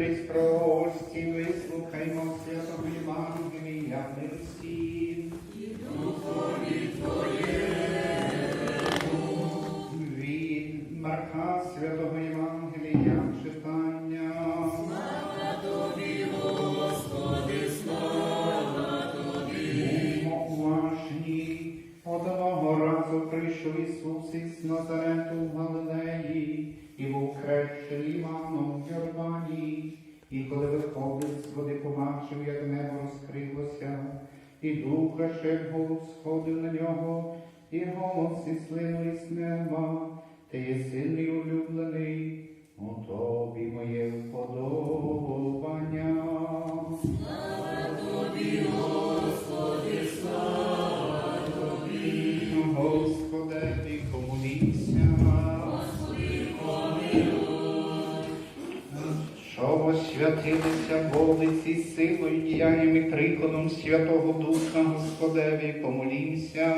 Прості, вислухаймо коли виходить з води, побачив, як небо розкрилося, і духа ще як сходив на нього, і голос і слину із неба, ти є сильний улюблений, у тобі моє вподобання. Що освятилися вулиці силою, діянням і прикладом Святого Духа Господеві, помолімся.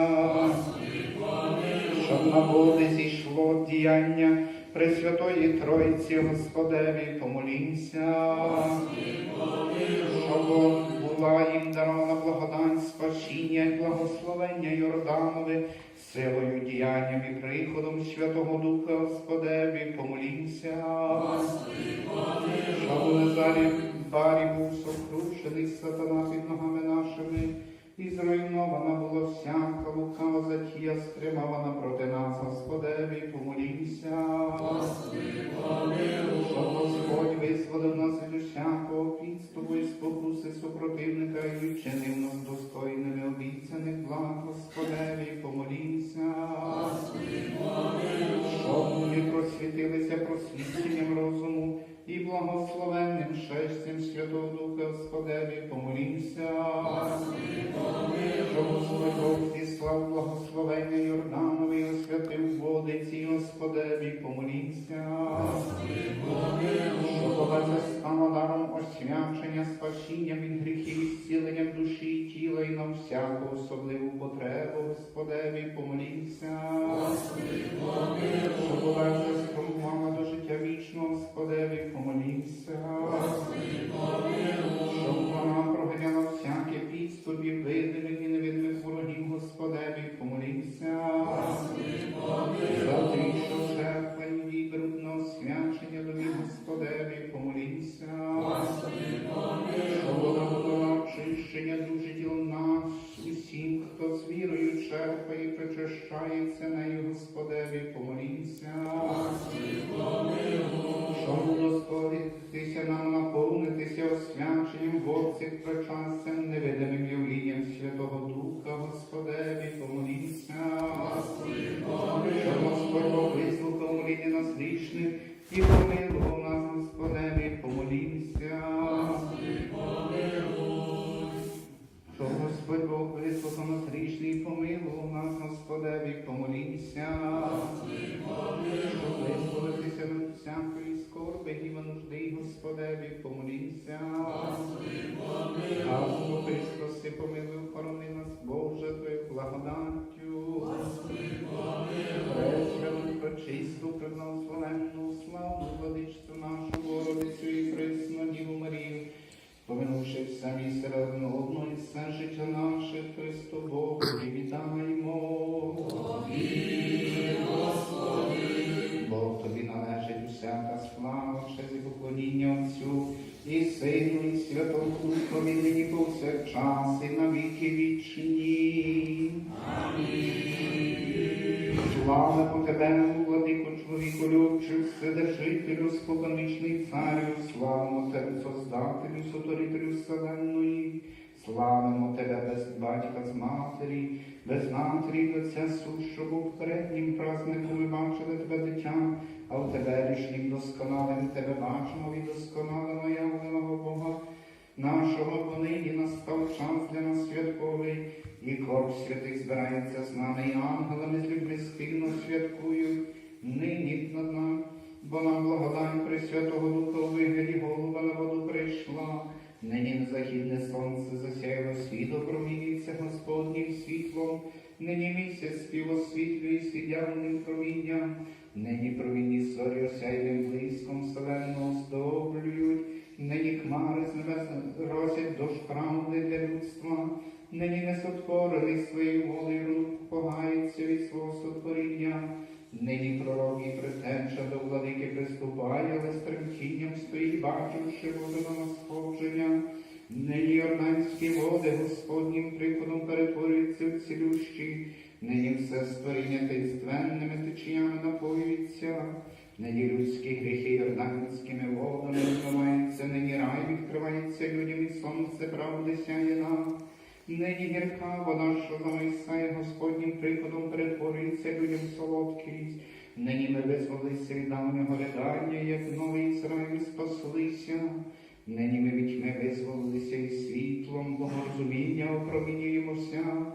Щоб на води зійшло діяння Пресвятої Тройці Господеві, помолімся. Щоб була їм дарована благодать, спасіння і благословення Йорданове, силою діянням і приходом Святого Духа Господеві, помолімся. Щоб у зарі барі був сокрушений сатана під ногами нашими, і зруйнована була всяка лукава затія, стримавана проти нас, Господеві, помолімся. Щоб Господь визволив нас від усякого підступу і спокуси супротивника і вчинив нас достойними обіцяних благ, Господеві, помолімся. Щоб ми просвітилися просвідченням розуму і благословенним шестям Святого Духа Господеві, помолімся. Щоб Господь Бог зіслав благословення Йорданові освятив води ці, Господеві, помолімся. Щоб Бога стало даром освячення, спасіння від гріхів, зціленням душі і тіла і на всяку особливу потребу, Господеві, помолімся. Щоб Бога Святого Духа, Господеві, помолімся. Господь Бог вислухав моління нас грішних і помилував місце одне одного і все життя наше, Христу Богу, і вітаємо. Бог тобі належить усяка слава, честь і поклоніння Отцю і Сину, і Святому Духові, нині повсякчас, і на віки вічні. Слава по тебе, вседержителю, споконвічний царю, славимо тебе, Создателю, Сотворителю вселенної, славимо тебе без батька з матері, без матері і отця сущого в переднім празнику ми бачили тебе дитя, а у теперішнім досконалим тебе бачимо і досконалено явленого Бога. Нашого понині настав час для нас святковий, і корп святих збирається з нами, і ангелами з людьми спільно святкують, нині над нами, бо нам благодать Пресвятого Духа у вигляді голуба на воду прийшла. Нині західне сонце засяяло світло, промінюється Господнім світлом, нині місяць співосвітлює свідявним промінням, нині провінні зорі осяйним блиском вселенного здоблюють, нині хмари з небес росять дощ правди для людства, нині несотворений своєю волею рук погається від свого сотворіння. Нині пророк претенча до владики приступає, але з тремтінням стоїть, бачивши воду на сходження. Нині Йорданські води Господнім приходом перетворюються в цілющі, нині все створіння таїнственними течіями напоюється, нині людські гріхи Йорданськими водами вмиваються, нині рай відкривається людям і сонце правди сяє нам. Нині гірка вода, що за Мойсея Господнім приходом перетворюється людям солодкість. Нині ми визволилися від давнього ридання, як новий Ізраїль спаслися. Нині ми від тьми визволилися і світлом, богорозуміння опромінюємося.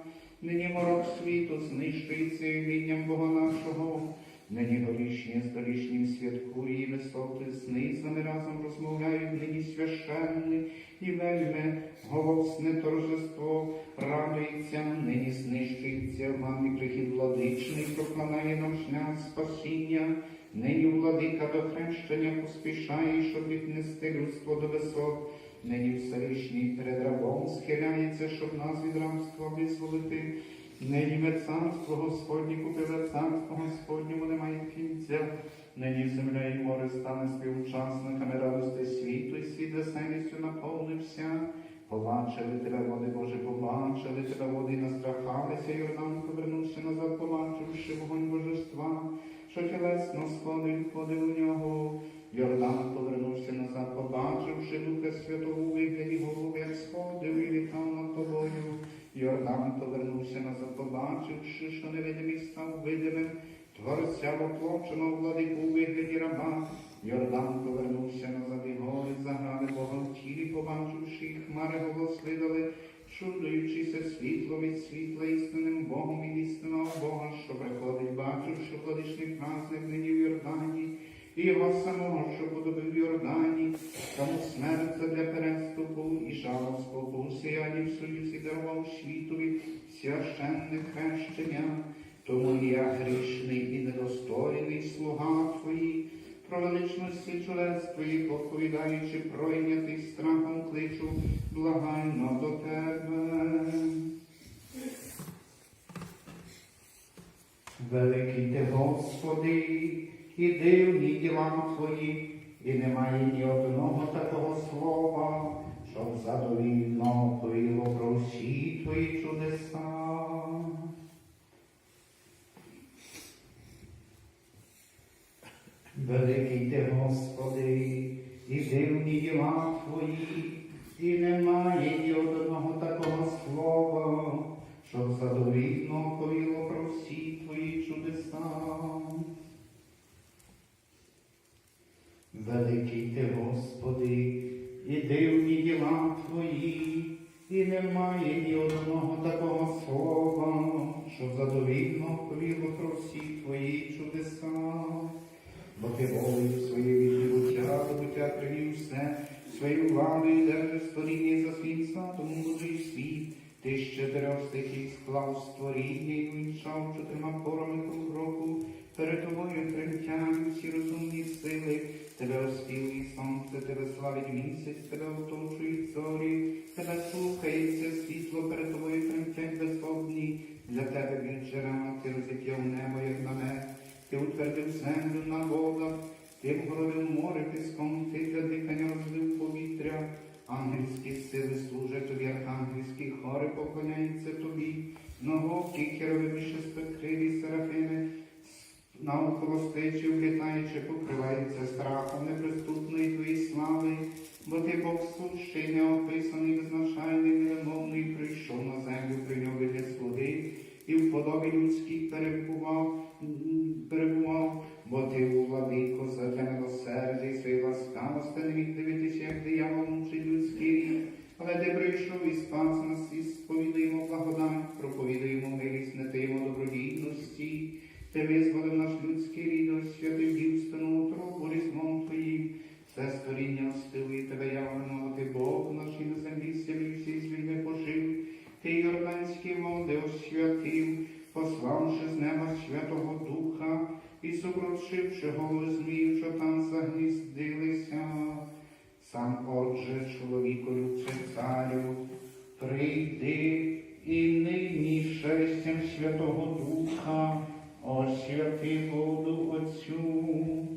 Нині морок світу знищується вмінням Бога нашого. Нині горішнє з долішнім святкує, висоти з низами разом розмовляють, нині священний і вельми голосне торжество радується, нині знищується вам прихід владичний, прокладає нам шлях спасіння. Нині владика до хрещення поспішає, щоб віднести людство до висот. Нині Всевишній перед рабом схиляється, щоб нас від рабства визволити. Нині ми царство Господнє купили, царство Господньому немає кінця. Нині земля і море стане співучасниками радости світу, і світ веселістю наповнився. Побачили тебе, води Боже, побачили тебе, води і настрахалися, Йордан повернувся назад, побачивши вогонь божества, що тілесно сходить, входив у нього. Йордан повернувся назад, побачивши Духа Святого у вигляді голови, як сходив і літав над тобою. Йордан повернувся назад, побачивши, що невидимий став видимим, творця воплоченого владику у вигляді раба. Йордан повернувся назад і гори заграли Бога в тілі, побачивши і хмари голос видали, чудуючися світлом від світла істинним Богом і істинного Бога, що приходить, бачивши владичний праздник нині в Йордані, і його самого, що подобив Йордані, тому смерть для переступу і спокуси, а в союзі дарував світові священне хрещення. Тому я грішний і недостойний слуга твої, про величності чудес твоїх, оповідаючи пройнятий страхом кличу, благайно до тебе. Великий ти, Господи, і дивні діла Твої, і немає ні одного такого слова, щоб задовільно повіло про всі Твої чудеса. Великий ти, Господи, і дивні діла Твої, і немає ні одного такого слова, щоб задовільно повіло Великий ти, Господи, і дивні діла Твої, і немає ні одного такого слова, щоб задовільно повіло про всі Твої чудеса. Бо ти волею своєю від буття до буття привів свою владу і держиш створіння за свій задум мудрий світ. Ти ще дерев стихій склав створіння і вінчав чотирма порами круг року, Перед тобою тремтять усі розумні сили, тебе оспівує сонце, тебе славить місяць, тебе оточують зорі, тебе слухається світло, перед тобою тремтять безодні, для тебе від джерела, ти розіп'яв небо, як намет, ти утвердив землю на водах, ти вгородив море піском, ти для дихання розлив повітря, ангельські сили служать тобі, архангельські хори поклоняються тобі, многокі херовими шестокрилі серафими, навколо стечі влітаючи, покриваються страхом неприступної твої слави, бо ти Бог сущий, неописаний, безначальний, невимовний, прийшов на землю, прийняв для слуги, і в подобі людській перебував, перебував, бо ти у владико за милосердя і своєї ласкавості не міг дивитися, як диявол мучить людський рід. Але ти прийшов і спас нас, і сповідуємо благодать, проповідуємо милість, нетимо добровільності. Ти визволив наш людський рід, освятив дівственну утробу різьмом твоїм. Все створіння остилує тебе явлено, ти Бог наш і на землі сілі всі з пожив. Ти Йорданські води освятив, пославши з неба Святого Духа і сукрушивши голови змію, що там загніздилися. Сам отже, чоловіку любче царю, прийди і нині шестям Святого Духа, освяти воду Отцю.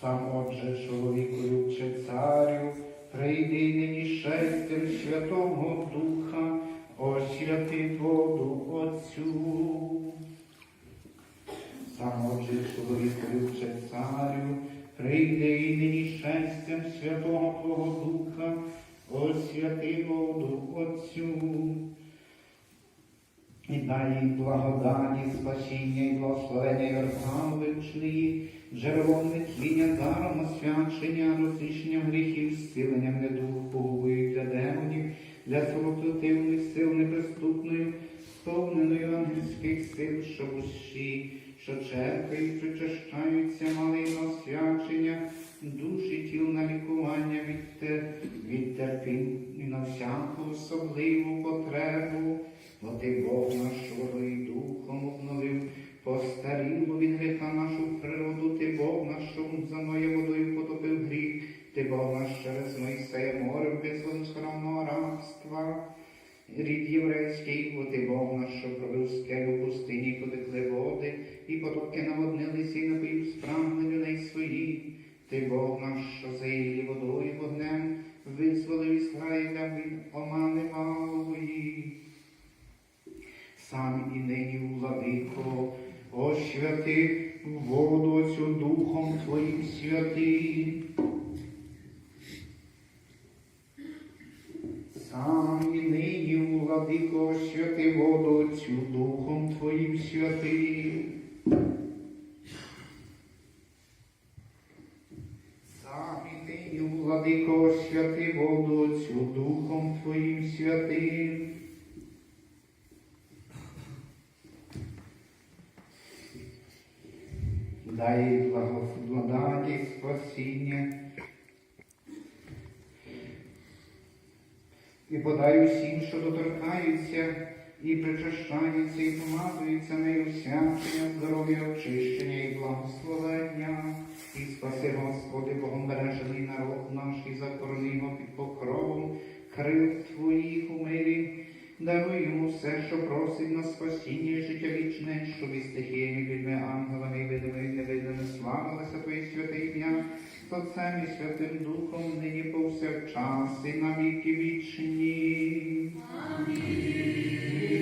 Сам отже, чоловіку любче царю, прийди нині шестям Святого Духа, освяти воду Отцю. Сам отже, чоловіку любче царю, прийди і нині шестям Святого Твого Духа, освяти воду Отцю. І дай їм благодаті, спасіння і благословення Йордан вичної, джерелом нетління, даром освячення, розрішенням гріхів, зціленням недух, погубою для демонів, для супротивних сил неприступною, сповненою ангельських сил, що душі, що черпають, причащаються, мали на освячення, душі тіл на лікування від, від терпінь і на всяку особливу потребу. Бо ти Бог наш водою духом обновив, постаріло від гріха нашу природу, ти Бог наш, за моєю водою потопив гріх, ти Бог наш через Мойсея море визволив з храмного рабства. Рід єврейський, бо ти Бог наш, що пробив скелю в пустині, потекли води, і потоки наводнилися, і напив спрагли людей своїх. Ти Бог наш, що за Твоїм святим. Сам і нині, владико, освяти воду цю Духом Твоїм святим. Сам і нині, владико, освяти воду цю Духом Твоїм святим. Дай їй благодаті, спасіння. І подай усім, що доторкаються, і причащаються, і помазуються нею всячення, здоров'я, очищення і благословення. І спаси, Господи, Богом бережений народ наш, і закорони його під покровом крил Твоїх у мирі. Даруй йому все, що просить на спасіння життя вічне, щоб і стихіями, людьми, ангелами, і видими, з Отцем і Святим Духом, нині повсякчас, і на віки вічні. Мерсі.